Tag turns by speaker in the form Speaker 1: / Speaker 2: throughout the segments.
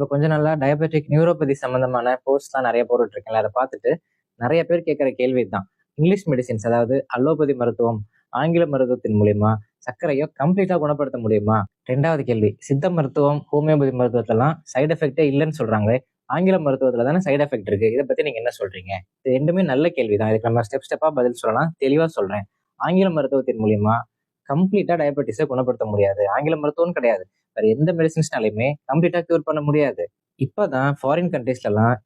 Speaker 1: இப்போ கொஞ்ச நாளாக டயபெட்டிக் நியூரோபதி சம்மந்தமான போஸ்ட்லாம் நிறைய போட்டுட்ருக்கேன்ல அதை பார்த்துட்டு நிறைய பேர் கேட்குற கேள்வி தான் இங்கிலீஷ் மெடிசின்ஸ் அதாவது அலோபதி மருத்துவம் ஆங்கில மருத்துவத்தின் மூலிமா சர்க்கரையோ கம்ப்ளீட்டாக குணப்படுத்த முடியுமா? ரெண்டாவது கேள்வி. சித்த மருத்துவம் ஹோமியோபதி மருத்துவத்தெல்லாம் சைடு எஃபெக்டே இல்லைன்னு சொல்கிறாங்களே ஆங்கில மருத்துவத்தில் தானே சைடு எஃபெக்ட் இருக்குது இதை பற்றி நீங்கள் என்ன சொல்கிறீங்க இது ரெண்டுமே நல்ல கேள்வி தான் இதுக்கு நம்ம ஸ்டெப் ஸ்டெப்பாக பதில் சொல்லலாம். தெளிவாக சொல்கிறேன் ஆங்கில மருத்துவத்தின் மூலிமா கம்ப்ளீட்டா டயபெட்டிஸை குணப்படுத்த முடியாது. ஆங்கில மருத்துவம் கிடையாது. வேற எந்த மெடிசின்ஸ்னாலையுமே கம்ப்ளீட்டா கியூர் பண்ண முடியாது. இப்பதான் ஃபாரின் கண்ட்ரீஸ்லாம்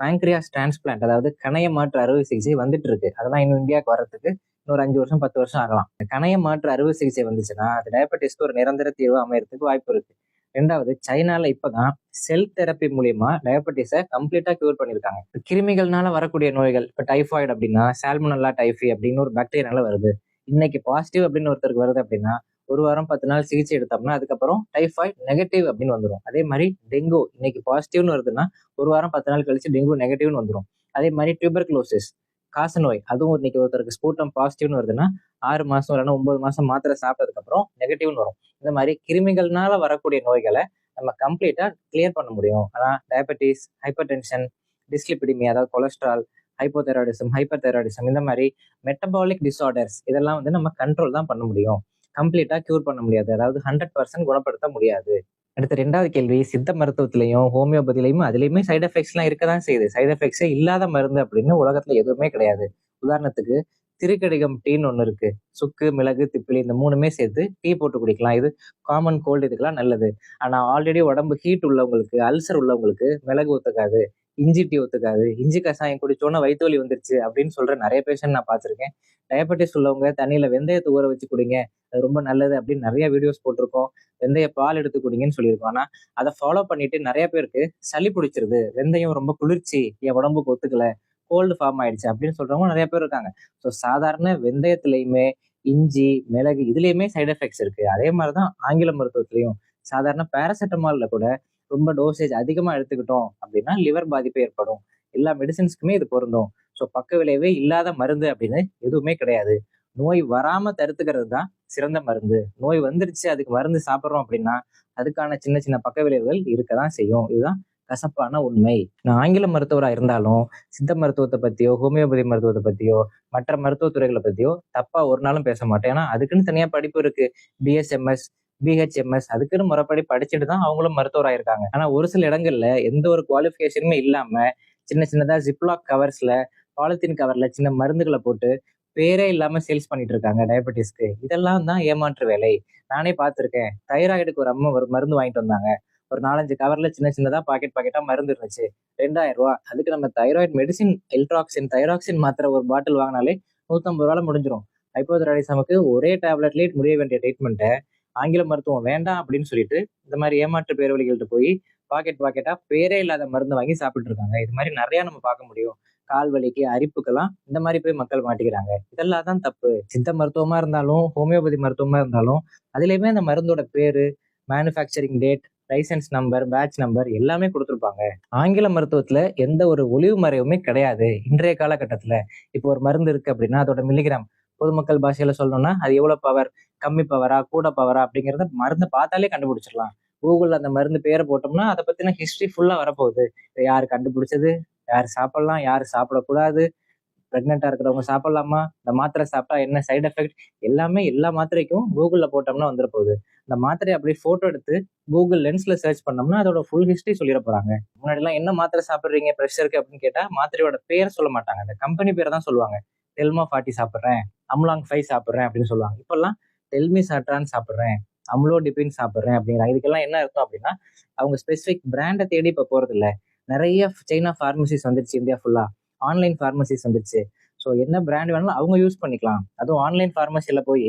Speaker 1: பேங்க்ரியாஸ் டிரான்ஸ்பிளான்ட் அதாவது கணைய மாற்று அறுவை சிகிச்சை வந்துட்டு இருக்கு அதெல்லாம் இன்னும் இந்தியாவுக்கு வரத்துக்கு இன்னொரு அஞ்சு வருஷம் பத்து வருஷம் ஆகலாம். கணைய மாற்று அறுவை சிகிச்சை வந்துச்சுன்னா அது டயபெட்டிஸ்க்கு ஒரு நிரந்தர தீர்வு அமையறதுக்கு வாய்ப்பு இருக்கு. ரெண்டாவது சைனால இப்பதான் செல் தெரப்பி மூலியமா டயபெட்டிஸை கம்ப்ளீட்டா கியூர் பண்ணியிருக்காங்க கிருமிகள்னால வரக்கூடிய நோய்கள் இப்ப டைஃபாய்டு அப்படின்னா சால்மனல்லா டைஃபி அப்படின்னு ஒரு பாக்டீரியால வருது. இன்னைக்கு பாசிட்டிவ் அப்படின்னு ஒருத்தருக்கு வருது அப்படின்னா ஒரு வாரம் பத்து நாள் சிகிச்சை எடுத்தோம்னா அதுக்கப்புறம் டைஃபாய்ட் நெகட்டிவ் அப்படின்னு வந்துடும் அதே மாதிரி டெங்கு இன்னைக்கு பாசிட்டிவ்னு வருதுன்னா ஒரு வாரம் பத்து நாள் கழிச்சு டெங்கு நெகட்டிவ்னு வந்துடும் அதே மாதிரி டியூபர்க்ளோசிஸ் காச நோய் அதுவும் இன்னைக்கு ஒருத்தருக்கு ஸ்பூட்டம் பாசிட்டிவ்னு வருதுன்னா ஆறு மாசம் இல்லைன்னா ஒன்பது மாசம் மாத்திரை சாப்பிட்டதுக்கப்புறம் நெகட்டிவ்னு வரும். இந்த மாதிரி கிருமிகள்னால வரக்கூடிய நோய்களை நம்ம கம்ப்ளீட்டா கிளியர் பண்ண முடியும். ஆனால் டயபெட்டிஸ் ஹைப்பர் டென்ஷன் டிஸ்லிபிடிமி அதாவது கொலஸ்ட்ரால் ஹைப்போதைராய்டிசம் ஹைப்பர் தைராய்டிசம் இந்த மாதிரி மெட்டபாலிக் டிசார்டர்ஸ் இதெல்லாம் வந்து நம்ம கண்ட்ரோல் தான் பண்ண முடியும். கம்ப்ளீட்டாக க்யூர் பண்ண முடியாது. அதாவது ஹண்ட்ரட் பர்சன்ட் குணப்படுத்த முடியாது. அடுத்த ரெண்டாவது கேள்வி சித்த மருத்துவத்திலையும் ஹோமியோபதிலையும் அதுலேயுமே சைடு எஃபெக்ட்ஸ்லாம் இருக்க தான் செய்யுது. சைடு எஃபெக்ட்ஸே இல்லாத மருந்து அப்படின்னு உலகத்தில் எதுவுமே கிடையாது. உதாரணத்துக்கு திருக்கடிகம் டீன்னு ஒன்று இருக்கு. சுக்கு மிளகு திப்பிலி இந்த மூணுமே சேர்த்து டீ போட்டு குடிக்கலாம். இது காமன் கோல்டு இதுக்கெல்லாம் நல்லது. ஆனால் ஆல்ரெடி உடம்பு ஹீட் உள்ளவங்களுக்கு அல்சர் உள்ளவங்களுக்கு மிளகு ஒத்துக்காது இஞ்சி டீ ஒத்துக்காது இஞ்சி கஷாயம் குடிச்சோன்னா வயிற்று வலி வந்துருச்சு அப்படின்னு சொல்ற நிறைய பேஷண்ட் நான் பார்த்துருக்கேன். டயபெட்டிஸ் உள்ளவங்க தண்ணியில வெந்தயத்தை ஊற வச்சு குடிங்க. அது ரொம்ப நல்லது அப்படின்னு நிறைய வீடியோஸ் போட்டிருக்கோம். வெந்தய பால் எடுத்து குடிங்கன்னு சொல்லியிருக்கோம். ஆனா அதை ஃபாலோ பண்ணிட்டு நிறைய பேருக்கு சளி பிடிச்சிருது. வெந்தயம் ரொம்ப குளிர்ச்சி என் உடம்புக்கு ஒத்துக்கல கோல்டு ஃபார்ம் ஆயிடுச்சு அப்படின்னு சொல்றவங்க நிறைய பேர் இருக்காங்க. ஸோ சாதாரண வெந்தயத்திலையுமே இஞ்சி மிளகு இதுலேயுமே சைடு எஃபெக்ட்ஸ் இருக்கு. அதே மாதிரிதான் ஆங்கில மருத்துவத்திலையும். சாதாரண பேராசெட்டமாலில் கூட ரொம்ப டோசேஜ் அதிகமாக எடுத்துக்கிட்டோம் அப்படின்னா லிவர் பாதிப்பு ஏற்படும். எல்லா மெடிசின்ஸ்க்குமே இது பொருந்தும். ஸோ பக்க விளைவே இல்லாத மருந்து அப்படின்னு எதுவுமே கிடையாது. நோய் வராமல் தடுத்துக்கிறது தான் சிறந்த மருந்து. நோய் வந்துருச்சு அதுக்கு மருந்து சாப்பிட்றோம் அப்படின்னா அதுக்கான சின்ன சின்ன பக்க விளைவுகள் இருக்க தான் செய்யும். இதுதான் கசப்பான உண்மை. நான் ஆங்கில மருத்துவராக இருந்தாலும் சித்த மருத்துவத்தை பற்றியோ ஹோமியோபதி மருத்துவத்தை பற்றியோ மற்ற மருத்துவ துறைகளை தப்பாக ஒரு நாளும் பேச மாட்டேன். ஏன்னா அதுக்குன்னு தனியாக படிப்பு இருக்குது பிஎஸ்எம்எஸ் பிஹெச்எம்எஸ் அதுக்குன்னு முறைப்படி படிச்சுட்டு தான் அவங்களும் மருத்துவராயிருக்காங்க. ஆனா ஒரு சில இடங்கள்ல எந்த ஒரு குவாலிஃபிகேஷனுமே இல்லாம சின்ன சின்னதா ஜிப்லாக் கவர்ஸ்ல பாலித்தீன் கவர்ல சின்ன மருந்துகளை போட்டு பேரே இல்லாம சேல்ஸ் பண்ணிட்டு இருக்காங்க டயபெட்டிஸ்க்கு இதெல்லாம் தான் ஏமாற்று வேலை. நானே பார்த்துருக்கேன். தைராய்டுக்கு ஒரு அம்மா ஒரு மருந்து வாங்கிட்டு வந்தாங்க. ஒரு நாலஞ்சு கவர்ல சின்ன சின்னதா பாக்கெட் பாக்கெட்டா மருந்து இருந்துச்சு. ரெண்டாயிரம் ரூபா. அதுக்கு நம்ம தைராய்டு மெடிசின் எல்ட்ராக்சின் தைராக்சின் மாத்திரை ஒரு பாட்டில் வாங்கினாலே நூத்தம்பது ரூபால முடிஞ்சிடும் ஹைப்போதைராய்டிசமுக்கு ஒரே டேப்லெட்லேயே முடிய வேண்டிய ட்ரீட்மெண்ட்டை ஆங்கில மருத்துவம் வேண்டாம் அப்படின்னு சொல்லிட்டு இந்த மாதிரி ஏமாற்று பேர் போய் பாக்கெட் பாக்கெட்டா பேரே இல்லாத மருந்து வாங்கி சாப்பிட்டு இருக்காங்க இது மாதிரி நிறைய நம்ம பார்க்க முடியும். கால் வலிக்கு அரிப்புக்கெல்லாம் இந்த மாதிரி போய் மக்கள் மாட்டிக்கிறாங்க. இதெல்லாம் தான் தப்பு. சித்த மருத்துவமா இருந்தாலும் ஹோமியோபதி மருத்துவமா இருந்தாலும் அதுலயுமே அந்த மருந்தோட பேரு manufacturing date licence number batch number எல்லாமே கொடுத்துருப்பாங்க. ஆங்கில மருத்துவத்துல எந்த ஒரு ஒளிவு மறைவுமே கிடையாது. இன்றைய காலகட்டத்துல. இப்போ ஒரு மருந்து இருக்கு அப்படின்னா அதோட மில்லிகிராம் பொதுமக்கள் பாஷையில சொல்லணும்னா அது எவ்வளவு பவர் கம்மி பவரா கூட பவரா அப்படிங்கறத மருந்து பார்த்தாலே கண்டுபிடிச்சிடலாம். கூகுள் அந்த மருந்து பேரை போட்டோம்னா அதை பத்தின ஹிஸ்டரி ஃபுல்லா வரப்போகுது. யார் கண்டுபிடிச்சது? யார் சாப்பிடலாம்? யார் சாப்பிடக்கூடாது? ப்ரெக்னெண்டா இருக்கிறவங்க சாப்பிடலாமா? இந்த மாத்திரை சாப்பிட்டா என்ன சைடு எஃபெக்ட் எல்லாமே எல்லா மாத்திரைக்கும் கூகுளில் போட்டோம்னா வந்துட போகுது இந்த மாத்திரையை அப்படியே ஃபோட்டோ எடுத்து கூகுள் லென்ஸில் சர்ச் பண்ணோம்னா அதோட ஃபுல் ஹிஸ்ட்ரி சொல்லிட போகிறாங்க முன்னாடிலாம் என்ன மாத்திரை சாப்பிட்றீங்க? ப்ரெஷருக்கு அப்படின்னு கேட்டால் மாத்திரையோட பேர் சொல்ல மாட்டாங்க. அந்த கம்பெனி பேரை தான் சொல்லுவாங்க. தெல்மா ஃபார்ட்டி சாப்பிட்றேன். அம்லாங் ஃபை சாப்பிட்றேன் அப்படின்னு சொல்லுவாங்க. இப்போல்லாம் டெல்மி சாட்ரான் சாப்பிட்றேன் அம்லோ டிபின் சாப்பிட்றேன் அப்படிங்கிறாங்க. இதுக்கெல்லாம் என்ன அர்த்தம் அப்படின்னா அவங்க ஸ்பெசிஃபிக் பிராண்டை தேடி இப்போ போகிறதில்ல இல்லை நிறைய சைனா ஃபார்மசிஸ் வந்துருச்சு இந்தியா ஃபுல்லாக ஆன்லைன் ஃபார்மசிஸ் வந்துருச்சு. ஸோ என்ன பிராண்ட் வேணாலும் அவங்க யூஸ் பண்ணிக்கலாம். அதுவும் ஆன்லைன் ஃபார்மசியில் போய்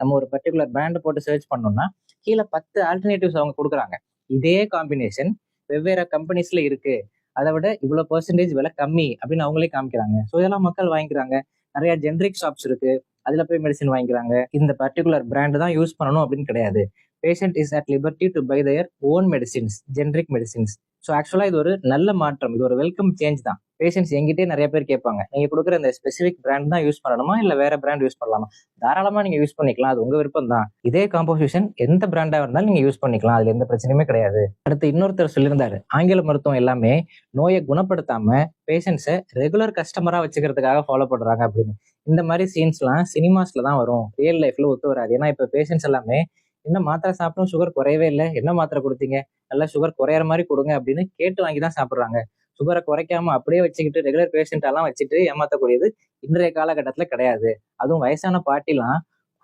Speaker 1: நம்ம ஒரு பர்டிகுலர் பிராண்டை போட்டு சர்ச் பண்ணோம்னா கீழே பத்து ஆல்டர்னேட்டிவ்ஸ் அவங்க கொடுக்குறாங்க. இதே காம்பினேஷன் வெவ்வேறு கம்பெனிஸில் இருக்குது அதை விட இவ்வளோ பர்சன்டேஜ் விலை கம்மி அப்படின்னு அவங்களே காமிக்கிறாங்க. ஸோ இதெல்லாம் மக்கள் வாங்கிக்கிறாங்க. நிறைய ஜென்ரிக் ஷாப்ஸ் இருக்கு. அதுல போய் மெடிசன் வாங்கிக்கிறாங்க. இந்த பர்டிகுலர் பிராண்ட் தான் யூஸ் பண்ணணும் அப்படின்னு கிடையாது. Patient is at liberty to buy their own medicines generic medicines so ஆக்சுவலாக இது ஒரு நல்ல மாற்றம். இது ஒரு வெல்கம் சேஞ்ச் தான். பேஷண்ட்ஸ் எங்கிட்டே நிறைய பேர் கேட்பாங்க. நீங்கள் கொடுக்குற இந்த ஸ்பெசிஃபிக் பிராண்ட் தான் யூஸ் பண்ணணுமா? இல்லை வேற பிராண்ட் யூஸ் பண்ணலாமா? தாராளமாக நீங்கள் யூஸ் பண்ணிக்கலாம். அது உங்கள் விருப்பம் தான். இதே காம்போசிஷன் எந்த பிராண்டாக இருந்தாலும் நீங்கள் யூஸ் பண்ணிக்கலாம். அதில் எந்த பிரச்சனையுமே கிடையாது. அடுத்து இன்னொருத்தர் சொல்லியிருந்தாரு. ஆங்கில மருத்துவம் எல்லாமே நோயை குணப்படுத்தாமல் பேஷண்ட்ஸை ரெகுலர் கஸ்டமராக வச்சுக்கிறதுக்காக ஃபாலோ பண்ணுறாங்க அப்படின்னு. இந்த மாதிரி சீன்ஸ்லாம் சினிமாஸில் தான் வரும். ரியல் லைஃப்பில் ஒத்து வராது. ஏன்னா இப்போ பேஷண்ட்ஸ் எல்லாமே என்ன மாத்திரை சாப்பிட்டும் சுகர் குறையவே இல்லை. என்ன மாத்திரை கொடுத்தீங்க? நல்லா சுகர் குறையிற மாதிரி கொடுங்க அப்படின்னு கேட்டு வாங்கி தான் சாப்பிட்றாங்க. சுகரை குறைக்காம அப்படியே வச்சுக்கிட்டு ரெகுலர் பேஷண்ட்டெல்லாம் வச்சுட்டு ஏமாத்தக்கூடியது இன்றைய காலகட்டத்தில் கிடையாது. அதுவும் வயசான பாட்டிலாம்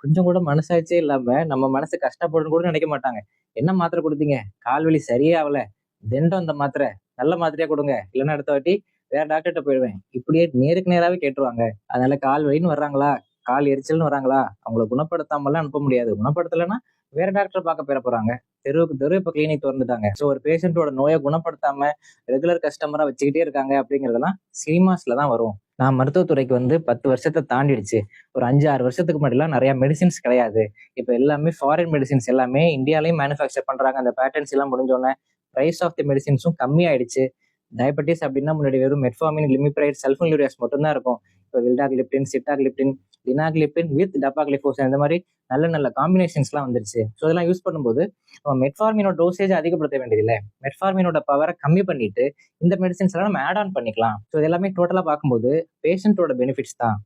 Speaker 1: கொஞ்சம் கூட மனசாட்சியே இல்லாம நம்ம மனசு கஷ்டப்படணும் கூட நினைக்க மாட்டாங்க. என்ன மாத்திரை கொடுத்தீங்க? கால்வலி சரியே ஆகல திண்டம் அந்த மாத்திரை. நல்ல மாத்திரையா கொடுங்க. இல்லைன்னா அடுத்த வாட்டி வேற டாக்டர்கிட்ட போயிடுவேன். இப்படியே நேருக்கு நேராகவே கேட்டுருவாங்க. அதனால கால் வலின்னு வர்றாங்களா? கால் எரிச்சல்னு வராங்களா அவங்கள குணப்படுத்தாமலாம் அனுப்ப முடியாது. குணப்படுத்தலைன்னா வேற டாக்டர் பார்க்க பெற போறாங்க. தெருவுக்கு தெரு இப்போ கிளினிக் திறந்துட்டாங்க. ஸோ ஒரு பேஷண்ட்டோட நோயை குணப்படுத்தாம ரெகுலர் கஸ்டமராக வச்சுக்கிட்டே இருக்காங்க அப்படிங்கிறதெல்லாம் சினிமாஸ்ல தான் வரும். நான் மருத்துவத்துறைக்கு வந்து பத்து வருஷத்தை தாண்டிடுச்சு. ஒரு அஞ்சு ஆறு வருஷத்துக்கு முன்னாடிலாம் நிறைய மெடிசின்ஸ் கிடையாது. இப்போ எல்லாமே ஃபாரின் மெடிசின்ஸ் எல்லாமே இந்தியாலையும் மேனுஃபேக்சர் பண்றாங்க. அந்த பேட்டர்ன்ஸ் எல்லாம் முடிஞ்சோடனே ப்ரைஸ் ஆஃப் தி மெடிசின்ஸும் கம்மியாயிடுச்சு. டயபெட்டிஸ் அப்படின்னா முன்னாடி வெறும் மெட்ஃபார்மின் லிமிப்ரைட் சல்ஃபன்யூரியாஸ் மட்டும்தான் இருக்கும். இப்போ வில்டாக்லிப்டின் சிட்டாக்லிப்டின் டினாக்லிப்டின் வித் டப்பாக்லிஃபோஸ் இந்த மாதிரி நல்ல நல்ல காம்பினேஷன்ஸ்லாம் வந்துருச்சு. ஸோ இதெல்லாம் யூஸ் பண்ணும்போது நம்ம மெட்ஃபார்மினோட டோசேஜ் அதிகப்படுத்த வேண்டியதில்லை. மெட்ஃபார்மினோட பவரை கம்மி பண்ணிட்டு இந்த மெடிசன்ஸ் எல்லாம் நம்ம ஆட் ஆன் பண்ணிக்கலாம். ஸோ இது எல்லாமே டோட்டலாக பார்க்கும்போது பேஷண்ட்டோட பெனிஃபிட்ஸ் தான்.